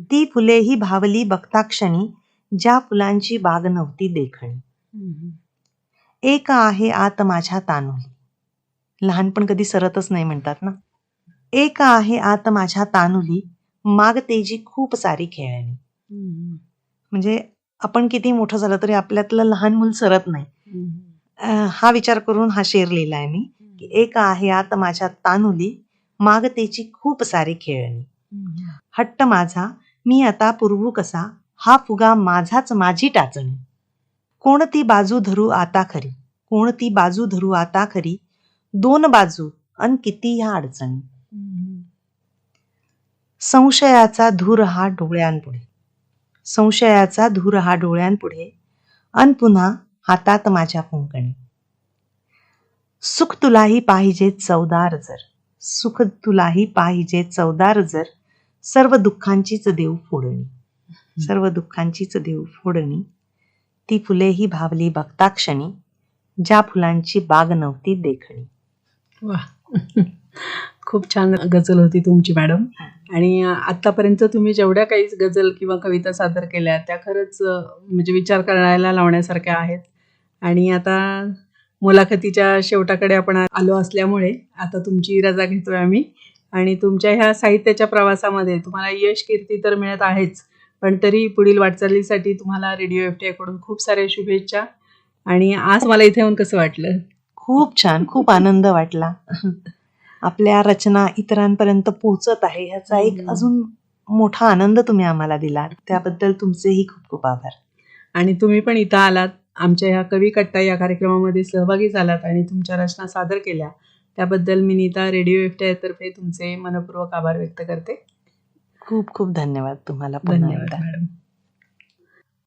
ती फुले ही भावली बघता क्षणी ज्या फुलांची बाग नव्हती देखणी. एक आहे आत माझ्या तानुली. लहानपण कधी सरतच नाही म्हणतात ना? एक आहे आत माझ्या तानुली माग तेजी खूप सारी खेळणी. म्हणजे आपण किती मोठं झालं तरी आपल्यातलं लहान मूल सरत नाही. हा विचार करून हा शेर लिहिलाय मी की एक आहे आत माझ्या तानुली माग तेची खूप सारी खेळणी. हट्ट माझा मी आता पुरवू कसा? हा फुगा माझाच माझी टाचणी. कोणती बाजू धरू आता खरी? कोणती बाजू धरू आता खरी? दोन बाजू अन किती ह्या अडचणी. संशयाचा धूर हा डोळ्यांपुढे. संशयाचा धूर हा डोळ्यांपुढे अन पुन्हा हातात माझ्या कुंकणी सुख तुलाही पाहिजे चवदार जर. सुख तुलाही पाहिजे चवदार जर. सर्व दुःखांचीच देव फोडणी. सर्व दुःखांचीच देव फोडणी. ती फुले ही भावली बघता क्षणी ज्या फुलांची बाग नव्हती देखणी. वा. खूप छान गझल होती तुमची मॅडम. आणि आतापर्यंत तुम्ही जेवढ्या काही गझल किंवा कविता सादर केल्या त्या खरंच म्हणजे विचार करायला लावण्यासारख्या आहेत. आणि आता मुलाखतीच्या शेवटाकडे आपण आलो असल्यामुळे आता तुमची रजा घेतोय आम्ही. आणि तुमच्या ह्या साहित्याच्या प्रवासामध्ये तुम्हाला यश कीर्ती तर मिळत आहेच. पण तरी पुढील वाटचालीसाठी तुम्हाला रेडिओ एफकडून खूप साऱ्या शुभेच्छा. आणि आज मला इथे येऊन कसं वाटलं? खूप छान खूप आनंद वाटला. आपल्या रचना इतरांपर्यंत पोहोचत आहे ह्याचा एक. अजून मोठा आनंद तुम्ही आम्हाला दिला त्याबद्दल तुमचेही खूप खूप आभार. आणि तुम्ही पण इथं आलात आमच्या ह्या कवी कट्टा या कार्यक्रमामध्ये सहभागी झालात आणि तुमच्या रचना सादर केल्या. त्याबद्दल मी नीता रेडिओ एफटीआय तर्फे तुमचे मनपूर्वक आभार व्यक्त करते. खूप खूप धन्यवाद तुम्हाला धन्यवाद मॅडम.